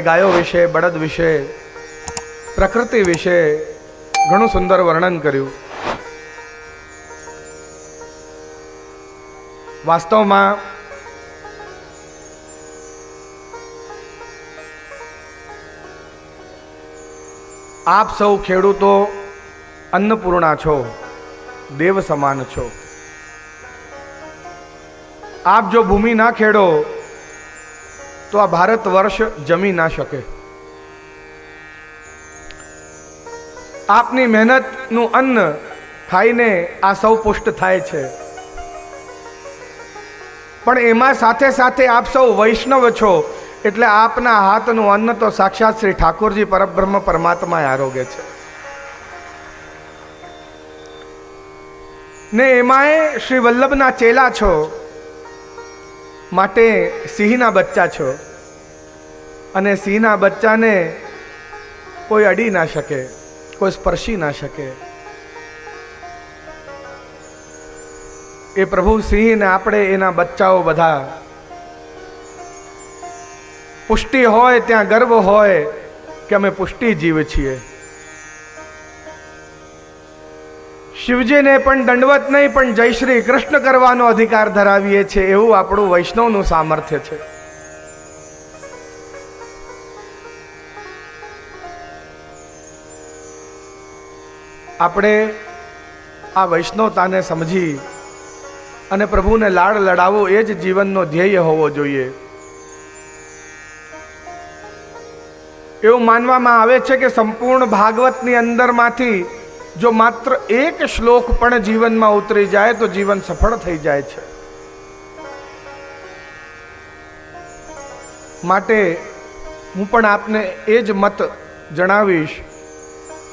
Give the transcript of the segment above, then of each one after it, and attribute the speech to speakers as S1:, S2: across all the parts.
S1: ગાયો વિશે, બળદ વિશે, પ્રકૃતિ વિશે ઘણું સુંદર વર્ણન કર્યું. વાસ્તવમાં આપ સૌ ખેડૂતો અન્નપૂર્ણા છો, દેવ સમાન છો. આપ જો ભૂમિ ના ખેડો તો આ ભારત વર્ષ જમી ના શકે. આપની મહેનતનું અન્ન ખાઈને આ સૌ પુષ્ટ થાય છે. પણ એમાં સાથે સાથે આપ સૌ વૈષ્ણવ છો, એટલે આપના હાથનું અન્ન તો સાક્ષાત શ્રી ઠાકોરજી પરબ્રહ્મ પરમાત્માએ આરોગ્ય છે. ને એમાંય શ્રી વલ્લભના ચેલા છો માટે સિંહના બચ્ચા છો. અને સિંહના બચ્ચાને કોઈ અડી ના શકે, કોઈ સ્પર્શી ના શકે. એ પ્રભુ સિંહને આપણે એના બચ્ચાઓ બધા. પુષ્ટિ હોય, ત્યાં ગર્વ હોય કે અમે પુષ્ટિ જીવ છીએ. શિવજીને પણ દંડવત નહીં, પણ જય શ્રી કૃષ્ણ કરવાનો અધિકાર ધરાવીએ છીએ એવું આપણું વૈષ્ણવનું સામર્થ્ય છે. આપણે આ વૈષ્ણવતાને સમજી અને પ્રભુને લાડ લડાવવો એ જ જીવનનો ધ્યેય હોવો જોઈએ. એવું માનવામાં આવે છે કે સંપૂર્ણ ભાગવતની અંદરમાંથી જો માત્ર એક શ્લોક પણ જીવનમાં ઉતરી જાય તો જીવન સફળ થઈ જાય છે. માટે હું પણ આપને એ જ મત જણાવીશ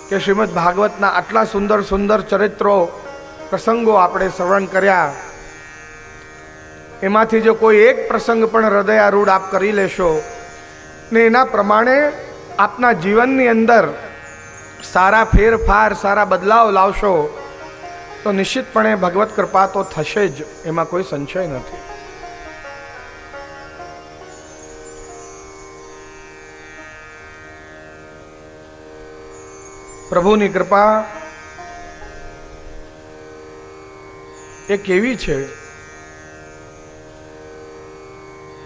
S1: કે શ્રીમદ ભાગવતના આટલા સુંદર સુંદર ચરિત્રો પ્રસંગો આપણે શ્રવણ કર્યા. એમાંથી જો કોઈ એક પ્રસંગ પણ હૃદયારૂઢ આપ કરી લેશો ને એના પ્રમાણે આપના જીવનની અંદર સારા ફેરફાર, સારા બદલાવ લાવશો, તો નિશ્ચિતપણે ભગવત કૃપા તો થશે જ, એમાં કોઈ સંશય નથી. પ્રભુની કૃપા એ કેવી છે?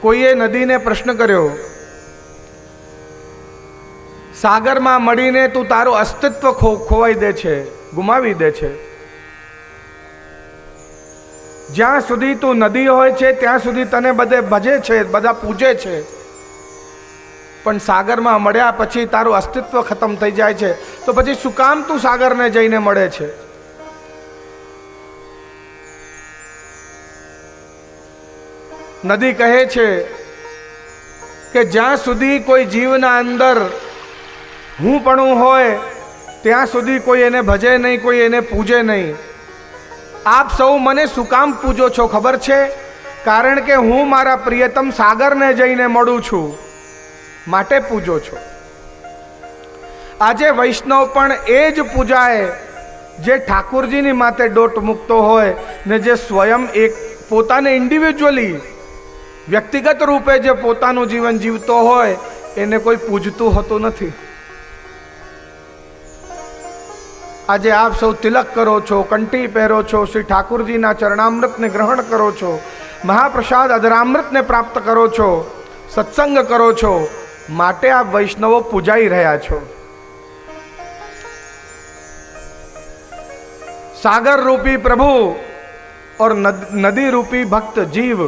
S1: કોઈએ નદીને પ્રશ્ન કર્યો સાગરમાં મળીને તું તારું અસ્તિત્વ ખોવાઈ દે છે, ગુમાવી દે છે. જ્યાં સુધી તું નદી હોય છે, ત્યાં સુધી તને બધે ભજે છે, બધા પૂજે છે. પણ સાગરમાં મળ્યા પછી તારું અસ્તિત્વ ખતમ થઈ જાય છે. તો પછી શું કામ તું સાગરને જઈને મળે છે? નદી કહે છે કે જ્યાં સુધી કોઈ જીવના અંદર હું પણ હોય, ત્યાં સુધી કોઈ એને ભજે નહીં, કોઈ એને પૂજે નહીં. આપ સૌ મને શું કામ પૂજો છો ખબર છે? કારણ કે હું મારા પ્રિયતમ સાગરને જઈને મળું છું, માટે પૂજો છો. આજે વૈષ્ણવ પણ એ જ પૂજાય જે ઠાકુરજીની માથે ડોટ મૂકતો હોય ને જે સ્વયં એક પોતાને ઇન્ડિવિજ્યુઅલી વ્યક્તિગત રૂપે જે પોતાનું જીવન જીવતો હોય, એને કોઈ પૂજતું હોતું નથી. આજે આપ સૌ તિલક કરો છો કંઠી પહેરો છો શ્રી ઠાકુરજીના ચરણામૃતને ગ્રહણ કરો છો મહાપ્રસાદ અધરામૃતને પ્રાપ્ત કરો છો સત્સંગ કરો છો માટે આપ વૈષ્ણવો પૂજાઈ રહ્યા છો सागर रूपी प्रभु और नद, नदी रूपी भक्त जीव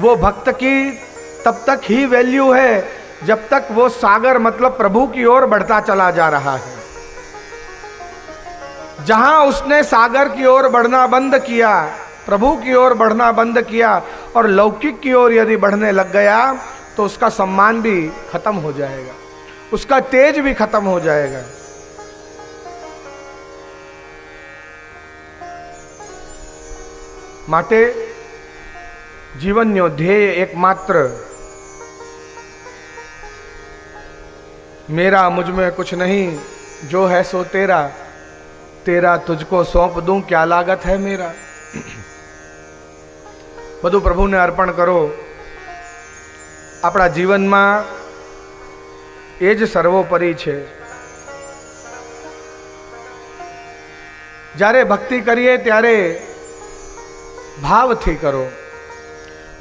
S1: वो भक्त की तब तक ही वैल्यू है जब तक वो सागर मतलब प्रभु की ओर बढ़ता चला जा रहा है। जहाँ उसने सागर की ओर बढ़ना बंद किया, प्रभु की ओर बढ़ना बंद किया और लौकिक की ओर यदि बढ़ने लग गया तो उसका सम्मान भी खत्म हो जाएगा। उसका तेज भी खत्म हो जाएगा। माटे जीवन ध्येय एकमात्र मेरा मुझ में कुछ नहीं जो है सो तेरा तेरा तुझको सौंप दूं क्या लागत है मेरा બધું પ્રભુને અર્પણ કરો આપણા જીવનમાં એ જ સર્વોપરી છે જ્યારે ભક્તિ કરીએ ત્યારે ભાવથી કરો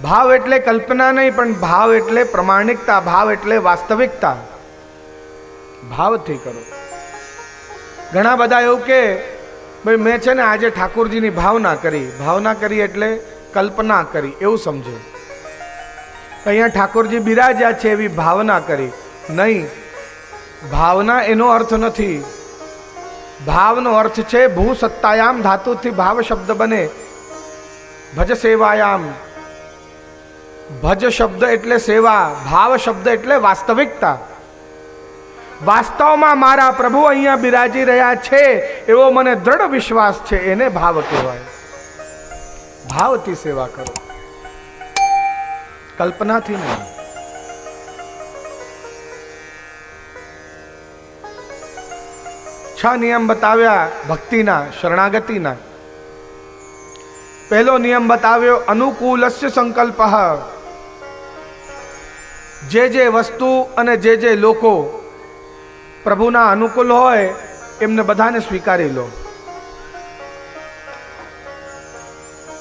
S1: ભાવ એટલે કલ્પના નહીં પણ ભાવ એટલે પ્રમાણિકતા ભાવ એટલે વાસ્તવિકતા ભાવથી કરો. ઘણા બધા એવું કે, ભાઈ મેં છે ને આજે ઠાકોરજીની ભાવના કરી. ભાવના કરી એટલે કલ્પના કરી. એવું સમજો. અહીંયા ઠાકોરજી બિરાજ્યા છે એવી ભાવના કરી. નહીં. ભાવના એનો અર્થ નથી. ભાવનો અર્થ છે ભૂ સત્તાયામ ધાતુથી ભાવ શબ્દ બને. ભજ સેવાયામ. ભજ શબ્દ એટલે સેવા, ભાવ શબ્દ એટલે વાસ્તવિકતા. વાસ્તવમાં મારા પ્રભુ અહીંયા બિરાજી રહ્યા છે એવો મને દ્રઢ વિશ્વાસ છે, એને ભાવ કહેવાય. ભાવથી સેવા કરો. કલ્પનાથી નહીં. છ નિયમ બતાવ્યા ભક્તિના, શરણાગતિના. પહેલો નિયમ બતાવ્યો, અનુકૂલસ્ય સંકલ્પ. જે જે વસ્તુ અને જે જે લોકો પ્રભુના અનુકૂળ હોય, એમને બધાને સ્વીકારી લો.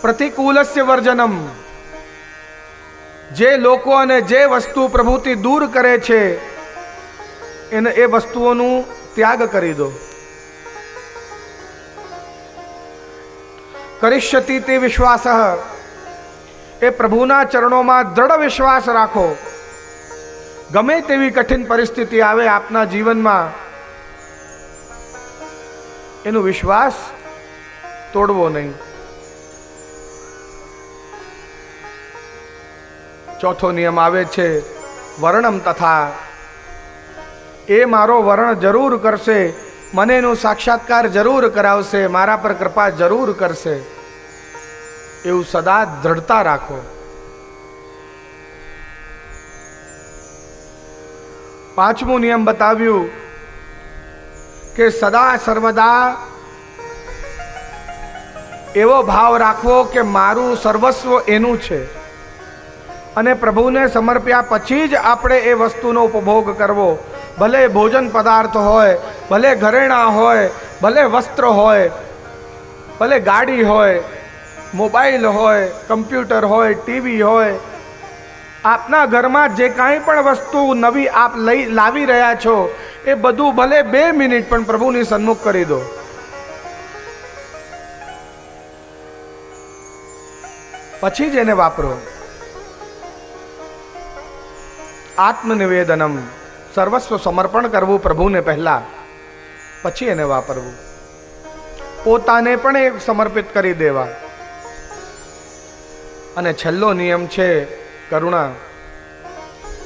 S1: પ્રતિકૂલસ્ય વર્જનમ. જે લોકો અને જે વસ્તુ પ્રભુથી દૂર કરે છે, એને એ વસ્તુઓનું ત્યાગ કરી દો. કરિષ્યતિ તે વિશ્વાસ. એ પ્રભુના ચરણોમાં દ્રઢ વિશ્વાસ રાખો. ગમે તેવી કઠિન પરિસ્થિતિ આવે આપના જીવનમાં, એનો વિશ્વાસ તોડવો નહીં. ચોથો નિયમ આવે છે, વર્ણમ તથા. એ મારો વર્ણ જરૂર કરશે, મને એનો સાક્ષાત્કાર જરૂર કરાવશે, મારા પર કૃપા જરૂર કરશે. એવું સદા દ્રઢતા રાખો. પાંચમું નિયમ બતાવ્યું કે સદા સર્વદા એવો ભાવ રાખવો કે મારું સર્વસ્વ એનું છે. અને પ્રભુને સમર્પ્યા પછી જ આપણે એ વસ્તુનો ઉપભોગ કરવો. ભલે ભોજન પદાર્થ હોય, ભલે ઘરેણાં હોય, ભલે વસ્ત્ર હોય, ભલે ગાડી હોય, મોબાઈલ હોય, કમ્પ્યુટર હોય, ટીવી હોય આપના ઘરમાં જે કાંઈ પણ વસ્તુ નવી આપ લઈ લાવી રહ્યા છો, એ બધું ભલે બે મિનિટ પણ પ્રભુની સન્મુખ કરી દો. પછી જ એને વાપરો. આત્મનિવેદનમ. સર્વસ્વ સમર્પણ કરવું પ્રભુને પહેલા. પછી એને વાપરવું. પોતાને પણ એ સમર્પિત કરી દેવા. અને છેલ્લો નિયમ છે કરુણા,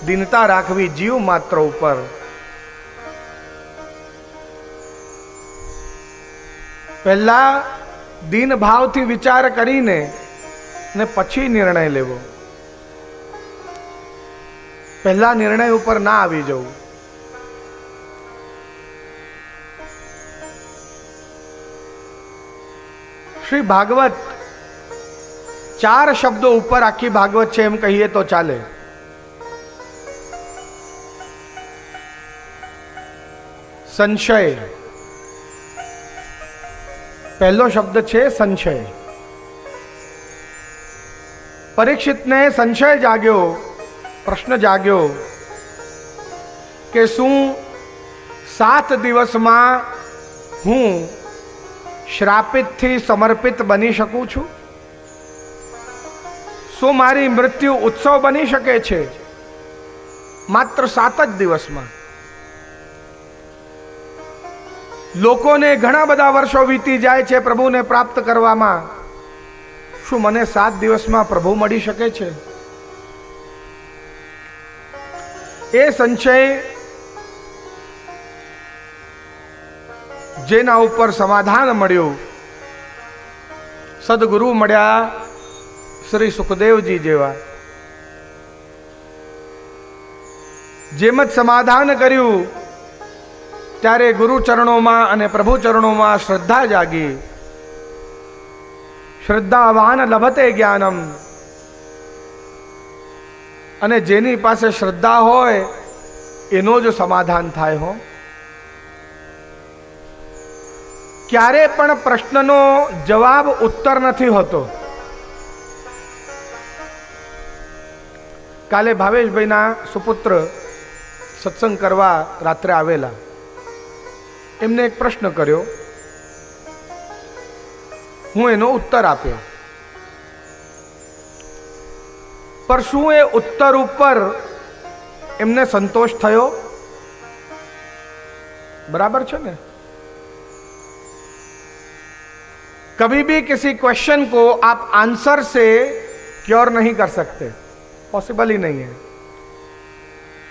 S1: દિનતા રાખવી જીવ માત્ર ઉપર. પહેલા દિન ભાવથી વિચાર કરીને ને પછી નિર્ણય લેવો. પહેલા નિર્ણય ઉપર ના આવી જવું. શ્રી ભાગવત ચાર શબ્દો ઉપર આખી ભાગવત છે એમ કહીએ તો ચાલે. સંશય. પહેલો શબ્દ છે સંશય. પરીક્ષિતને સંશય જાગ્યો, પ્રશ્ન જાગ્યો કે શું સાત દિવસમાં હું શ્રાપિતથી સમર્પિત બની શકું છું? શું મારી મૃત્યુ ઉત્સવ બની શકે છે? માત્ર સાત જ દિવસમાં. લોકોને ઘણા બધા વર્ષો વીતી જાય છે પ્રભુને પ્રાપ્ત કરવામાં. શું મને સાત દિવસમાં પ્રભુ મળી શકે છે? એ સંશય જેના ઉપર સમાધાન મળ્યું. સદગુરુ મળ્યા શ્રી સુખદેવજી જેવા. જેમ જ સમાધાન કર્યું, ત્યારે ગુરુ ચરણોમાં અને પ્રભુ ચરણોમાં શ્રદ્ધા જાગી. શ્રદ્ધાવાન લભતે જ્ઞાનમ. અને જેની પાસે શ્રદ્ધા હોય, એનો જ સમાધાન થાય હો. ક્યારે પણ પ્રશ્નનો જવાબ ઉત્તર નથી હોતો. કાલે ભાવેશભાઈના સુપુત્ર સત્સંગ કરવા રાત્રે આવેલા એમને એક પ્રશ્ન કર્યો હું એનો ઉત્તર આપ્યો પર શું એ ઉત્તર ઉપર એમને સંતોષ થયો बराबर છે ને कभी भी किसी क्वेश्चन को आप आंसर से क्योर नहीं कर सकते पॉसिबल ही नहीं है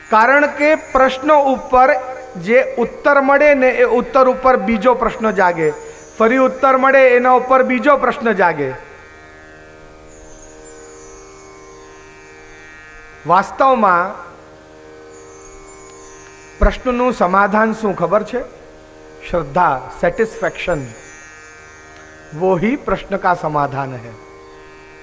S1: કારણ કે પ્રશ્ન ઉપર જે ઉત્તર મળે ને એ ઉત્તર ઉપર બીજો પ્રશ્ન જાગે ફરી ઉત્તર મળે એના ઉપર બીજો પ્રશ્ન જાગે વાસ્તવમાં પ્રશ્નનું સમાધાન શું ખબર છે श्रद्धा सेटिस्फैक्शन वो ही प्रश्न का समाधान है